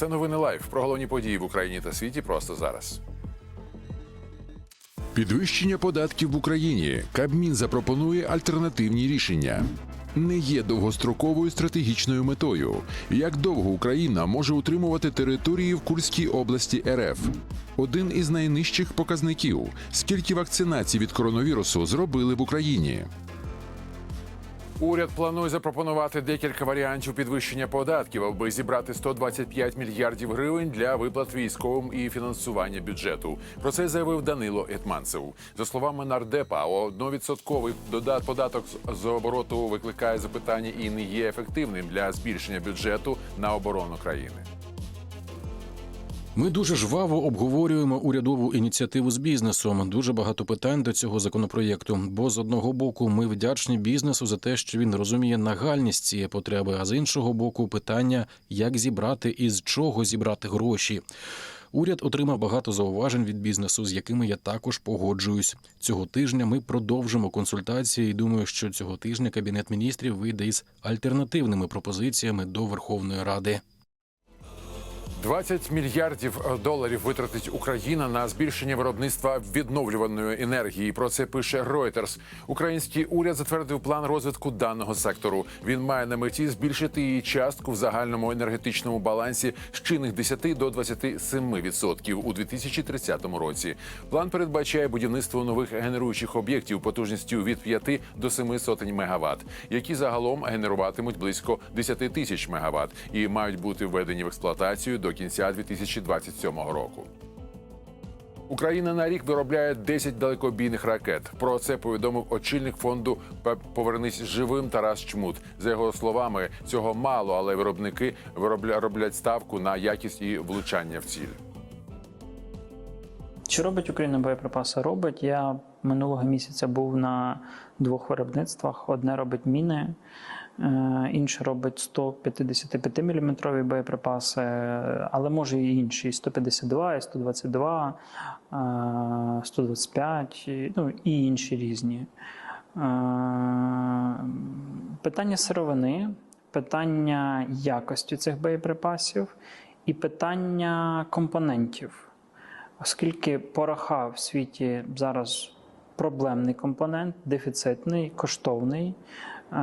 Це новини лайф про головні події в Україні та світі просто зараз. Підвищення податків в Україні. Кабмін запропонує альтернативні рішення. Не є довгостроковою стратегічною метою. Як довго Україна може утримувати території в Курській області РФ? Один із найнижчих показників: скільки вакцинацій від коронавірусу зробили в Україні? Уряд планує запропонувати декілька варіантів підвищення податків, аби зібрати 125 мільярдів гривень для виплат військовим і фінансування бюджету. Про це заявив Данило Етманцев. За словами нардепа, одновідсотковий податок з обороту викликає запитання і не є ефективним для збільшення бюджету на оборону країни. Ми дуже жваво обговорюємо урядову ініціативу з бізнесом. Дуже багато питань до цього законопроєкту. Бо з одного боку ми вдячні бізнесу за те, що він розуміє нагальність цієї потреби. А з іншого боку, питання, як зібрати і з чого зібрати гроші. Уряд отримав багато зауважень від бізнесу, з якими я також погоджуюсь. Цього тижня ми продовжимо консультації. і Думаю, що цього тижня кабінет міністрів вийде із альтернативними пропозиціями до Верховної Ради. 20 мільярдів доларів витратить Україна на збільшення виробництва відновлюваної енергії. Про це пише Reuters. Український уряд затвердив план розвитку даного сектору. Він має на меті збільшити її частку в загальному енергетичному балансі з чинних 10 до 27% у 2030 році. План передбачає будівництво нових генеруючих об'єктів потужністю від 5 до 7 сотень мегаватт, які загалом генеруватимуть близько 10 тисяч мегаватт і мають бути введені в експлуатацію до кінця 2027 року. Україна на рік виробляє 10 далекобійних ракет. Про це повідомив очільник фонду Повернись живим Тарас Чмут. За його словами, цього мало, але виробники роблять ставку на якість і влучання в ціль. Чи робить Україна боєприпаси? Робить. Я минулого місяця був на двох виробництвах. Одне робить міни, е, інше робить 155 мм боєприпаси, але може і інші: і 152, і 122, е, 125, ну і інші різні. Е, Питання сировини, питання якості цих боєприпасів і питання компонентів. Оскільки пороха в світі зараз проблемний компонент, дефіцитний, коштовний, е,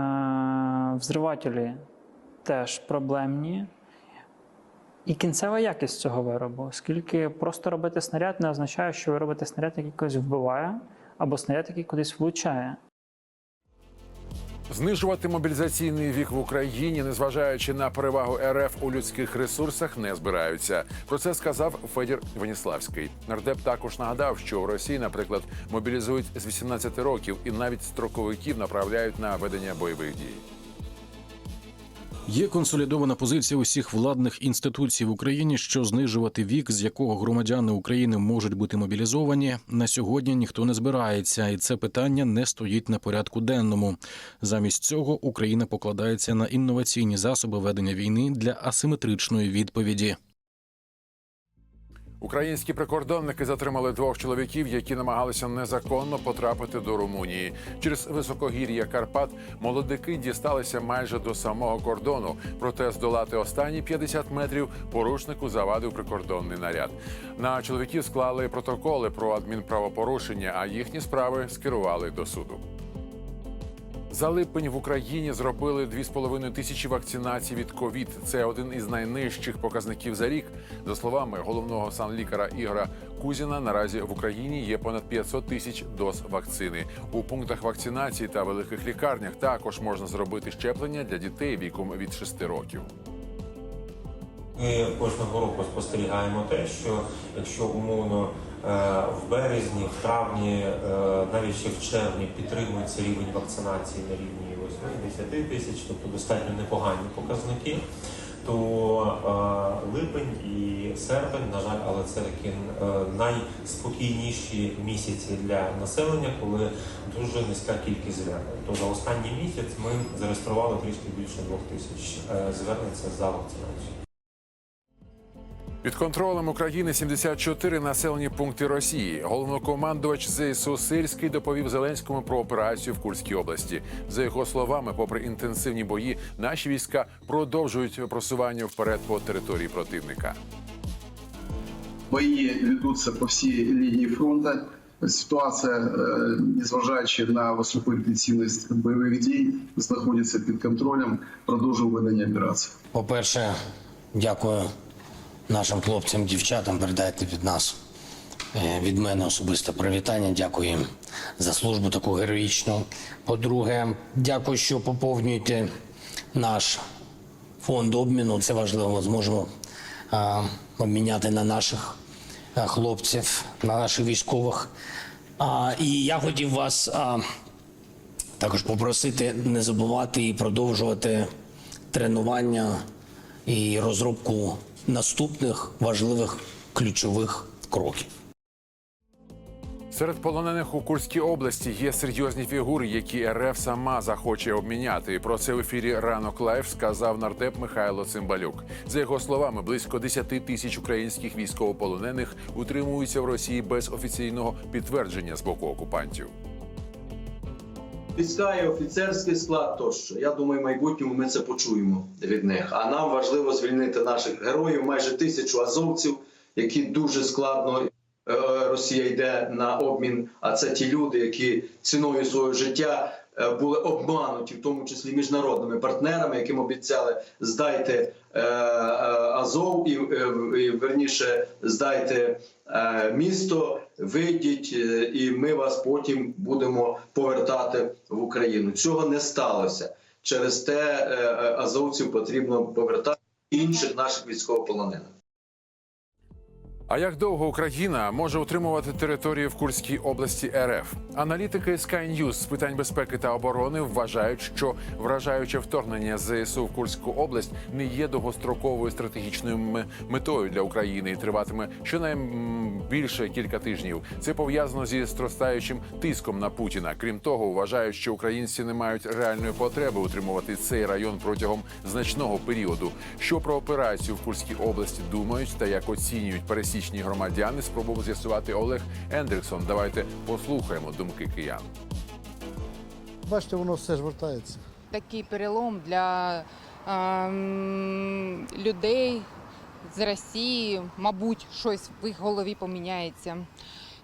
взривателі теж проблемні. І кінцева якість цього виробу, оскільки просто робити снаряд не означає, що ви робите снаряд, який когось вбиває, або снаряд, який кудись влучає. Знижувати мобілізаційний вік в Україні, незважаючи на перевагу РФ у людських ресурсах, не збираються. Про це сказав Федір Веніславський. Нардеп також нагадав, що в Росії, наприклад, мобілізують з 18 років і навіть строковиків направляють на ведення бойових дій. Є консолідована позиція усіх владних інституцій в Україні, що знижувати вік, з якого громадяни України можуть бути мобілізовані, на сьогодні ніхто не збирається, і це питання не стоїть на порядку денному. Замість цього Україна покладається на інноваційні засоби ведення війни для асиметричної відповіді. Українські прикордонники затримали двох чоловіків, які намагалися незаконно потрапити до Румунії. Через високогір'я Карпат молодики дісталися майже до самого кордону. Проте здолати останні 50 метрів порушнику завадив прикордонний наряд. На чоловіків склали протоколи про адмінправопорушення, а їхні справи скерували до суду. За липень в Україні зробили 2,5 тисячі вакцинацій від ковід. Це один із найнижчих показників за рік. За словами головного санлікаря Ігора Кузіна, наразі в Україні є понад 500 тисяч доз вакцини. У пунктах вакцинації та великих лікарнях також можна зробити щеплення для дітей віком від 6 років. Ми кожного року спостерігаємо те, що якщо умовно в березні, в травні, е, навіть ще в червні підтримується рівень вакцинації на рівні 8-10 тисяч, тобто достатньо непогані показники, то е, липень і серпень, на жаль, але це такі е, найспокійніші місяці для населення, коли дуже низька кількість звернень. То за останній місяць ми зареєстрували трішки більше двох тисяч е, звернень за вакцинацією. Під контролем України 74 населені пункти Росії. Головнокомандувач ЗСУ Сирський доповів Зеленському про операцію в Курській області. За його словами, попри інтенсивні бої, наші війська продовжують просування вперед по території противника. Бої ведуться по всій лінії фронту. Ситуація, е, незважаючи на високу інтенсивність бойових дій, знаходиться під контролем. Продовжуємо ведення операції. По-перше, дякую нашим хлопцям, дівчатам. Передайте від нас е, від мене особисто привітання. Дякую їм за службу таку героїчну. По-друге, дякую, що поповнюєте наш фонд обміну. Це важливо. Ми зможемо а, обміняти на наших хлопців, на наших військових. А, і я хотів вас. А, також попросити не забувати і продовжувати тренування і розробку наступних важливих ключових кроків. Серед полонених у Курській області є серйозні фігури, які РФ сама захоче обміняти. Про це в ефірі ранок лайф сказав нардеп Михайло Цимбалюк. За його словами, близько 10 тисяч українських військовополонених утримуються в Росії без офіційного підтвердження з боку окупантів. Війська офіцерський склад тощо. Я думаю, в майбутньому ми це почуємо від них. А нам важливо звільнити наших героїв, майже тисячу азовців, які дуже складно е, Росія йде на обмін. А це ті люди, які ціною свого життя е, були обмануті, в тому числі міжнародними партнерами, яким обіцяли здайте е, Азов і, верніше здайте місто, вийдіть, е, і ми вас потім будемо повертати в Україну. Цього не сталося. Через те е, е, азовців потрібно повертати інших наших військовополонених. А як довго Україна може утримувати територію в Курській області РФ? Аналітики Sky News з питань безпеки та оборони вважають, що вражаюче вторгнення ЗСУ в Курську область не є довгостроковою стратегічною метою для України і триватиме щонайбільше кілька тижнів. Це пов'язано зі зростаючим тиском на Путіна. Крім того, вважають, що українці не мають реальної потреби утримувати цей район протягом значного періоду. Що про операцію в Курській області думають та як оцінюють пересічні громадяни, спробував з'ясувати Олег Ендриксон. Давайте послухаємо думки киян. Бачите, воно все ж вертається. такий перелом для ем, людей з Росії, мабуть, щось в їх голові поміняється.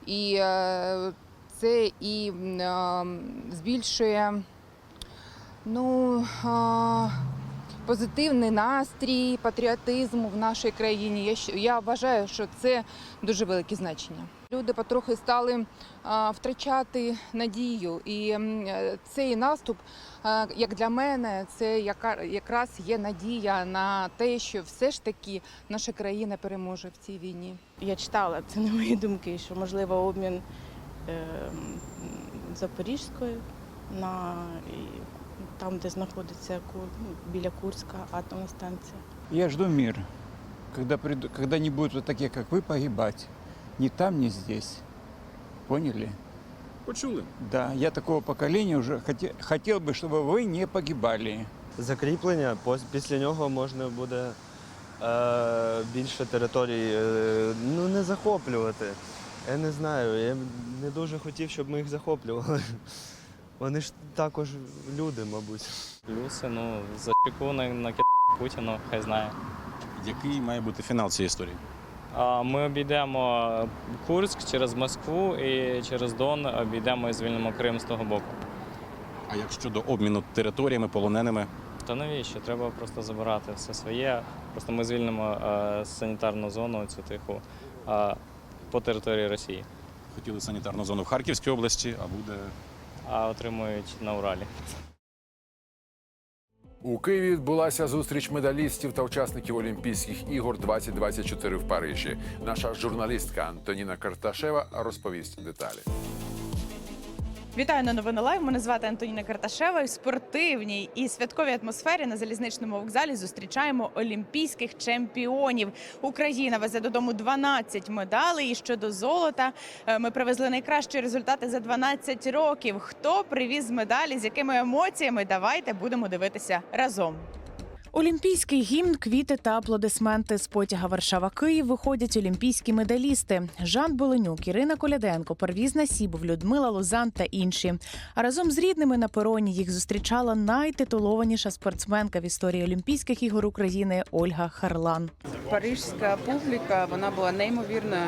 І е, це і е, збільшує ну, е, позитивний настрій, патріотизму в нашій країні. Я, я вважаю, що це дуже велике значення. Люди потрохи стали втрачати надію, і е, цей наступ, як для мене, це якраз є надія на те, що все ж таки наша країна переможе в цій війні. Я читала, це не мої думки, що можливо обмін е, Запорізькою на там, де знаходиться Ку- ну, біля Курська атомна станція. Я жду мир, когда, приду, когда не будут вот такие, как вы, погибать. Ни там, ни здесь. Поняли? Почули? Да, я такого поколения уже хотел, хотел бы, чтобы вы не погибали. закріплення. пос- Після нього можна буде е, більше територій е, ну, не захоплювати. Я не знаю, я не дуже хотів, щоб ми їх захоплювали. Вони ж також люди, мабуть. Плюси, ну, зачеку на, на Путіну, хай знає. Який має бути фінал цієї історії? А ми обійдемо Курськ через Москву і через Дон обійдемо і звільнимо Крим з того боку. А як щодо обміну територіями, полоненими? То навіщо? Треба просто забирати все своє. Просто ми звільнимо е, санітарну зону цю тиху е, по території Росії, Хотіли санітарну зону в Харківській області, а буде а отримують на Уралі. У Києві відбулася зустріч медалістів та учасників Олімпійських ігор 2024 в Парижі. Наша журналістка Антоніна Карташева розповість деталі. Вітаю на новини лайв. Мене звати Антоніна Карташева. В спортивній і святковій атмосфері на залізничному вокзалі зустрічаємо олімпійських чемпіонів. Україна везе додому 12 медалей. І щодо золота е, ми привезли найкращі результати за 12 років. Хто привіз медалі, з якими емоціями? Давайте будемо дивитися разом. Олімпійський гімн, квіти та аплодисменти з потяга Варшава Київ виходять олімпійські медалісти Жан Боленюк, Ірина Коляденко, Парвіз Насібов, Людмила Лозан та інші. А разом з рідними на пероні їх зустрічала найтитулованіша спортсменка в історії Олімпійських ігор України Ольга Харлан. Парижська публіка вона була неймовірною.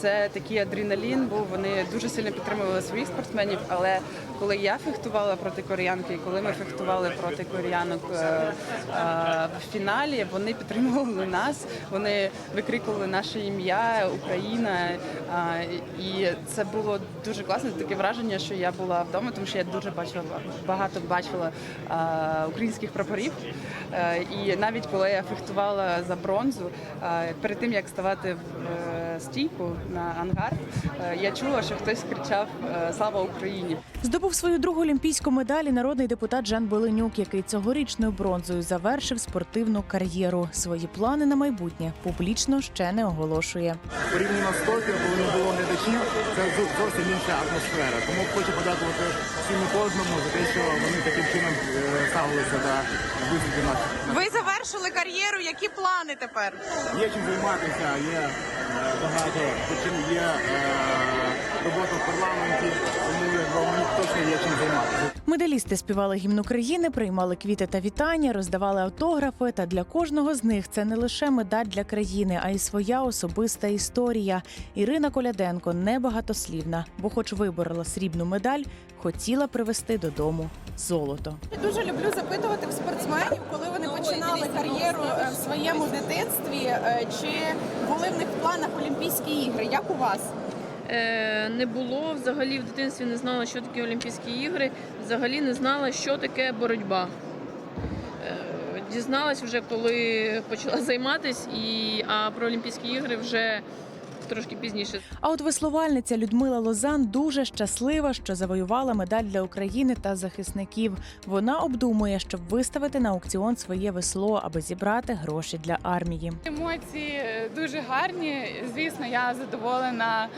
Це такий адреналін, був вони дуже сильно підтримували своїх спортсменів. Але коли я фехтувала проти кореянки, коли ми фехтували проти кореянок е, в фіналі, вони підтримували нас. Вони викрикували наше ім'я Україна. І це було дуже класно. Таке враження, що я була вдома, тому що я дуже бачила багато бачила українських прапорів. І навіть коли я фехтувала за бронзу, перед тим як ставати в е, стійку на ангард, е, я чула, що хтось кричав е, Слава Україні! Здобув свою другу олімпійську медаль і народний депутат Жан Беленюк, який цьогорічною бронзою завершив спортивну кар'єру. Свої плани на майбутнє публічно ще не оголошує. порівняно з Токіо, коли не було глядачів, це зо- зовсім інша атмосфера. Тому хочу подякувати всім і кожному за те, що вони таким чином е, ставилися до виступів наших. Ви завершили кар'єру. Які плани тепер? Є чим займатися, є багато чим є е, робота в парламенті, тому якби, мені точно є чим займатися. Медалісти співали гімн України, приймали квіти та вітання, роздавали автографи. Та для кожного з них це не лише медаль для країни, а й своя особиста історія. Ірина Коляденко небагатослівна, бо, хоч виборола срібну медаль, хотіла привезти додому золото. Дуже люблю запитувати в спортсменів, коли вони починали кар'єру е, в своєму дитинстві, е, чи були в них в планах Олімпійські ігри. Як у вас? Е, не було взагалі в дитинстві не знала, що таке Олімпійські ігри, взагалі не знала, що таке боротьба. Е, Дізналась вже, коли почала займатися, і, а про Олімпійські ігри вже трошки пізніше. А от веслувальниця Людмила Лозан дуже щаслива, що завоювала медаль для України та захисників. Вона обдумує, щоб виставити на аукціон своє весло, аби зібрати гроші для армії. Емоції е, дуже гарні. Звісно, я задоволена,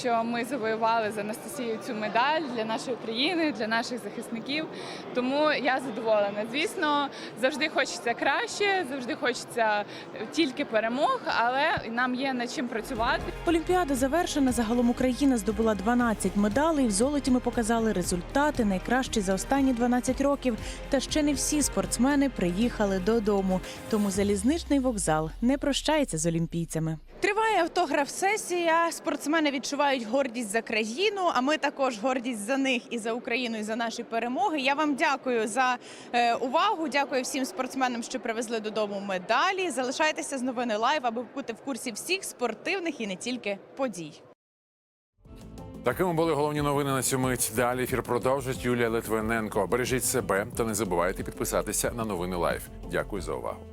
що ми завоювали з Анастасією цю медаль для нашої країни, для наших захисників. Тому я задоволена. Звісно, завжди хочеться краще, завжди хочеться тільки перемог, але нам є над чим працювати. Олімпіада завершена. Загалом Україна здобула 12 медалей. В золоті ми показали результати найкращі за останні 12 років. Та ще не всі спортсмени приїхали додому. Тому залізничний вокзал не прощається з олімпійцями. Триває автограф-сесія. Спортсмени відчувають гордість за країну. А ми також гордість за них і за Україну, і за наші перемоги. Я вам дякую за е, увагу. Дякую всім спортсменам, що привезли додому медалі. Залишайтеся з новини лайв, аби бути в курсі всіх спортивних і не тільки подій. Такими були головні новини на цю мить. Далі ефір продовжить Юлія Литвиненко. Бережіть себе та не забувайте підписатися на новини Лайф. Дякую за увагу.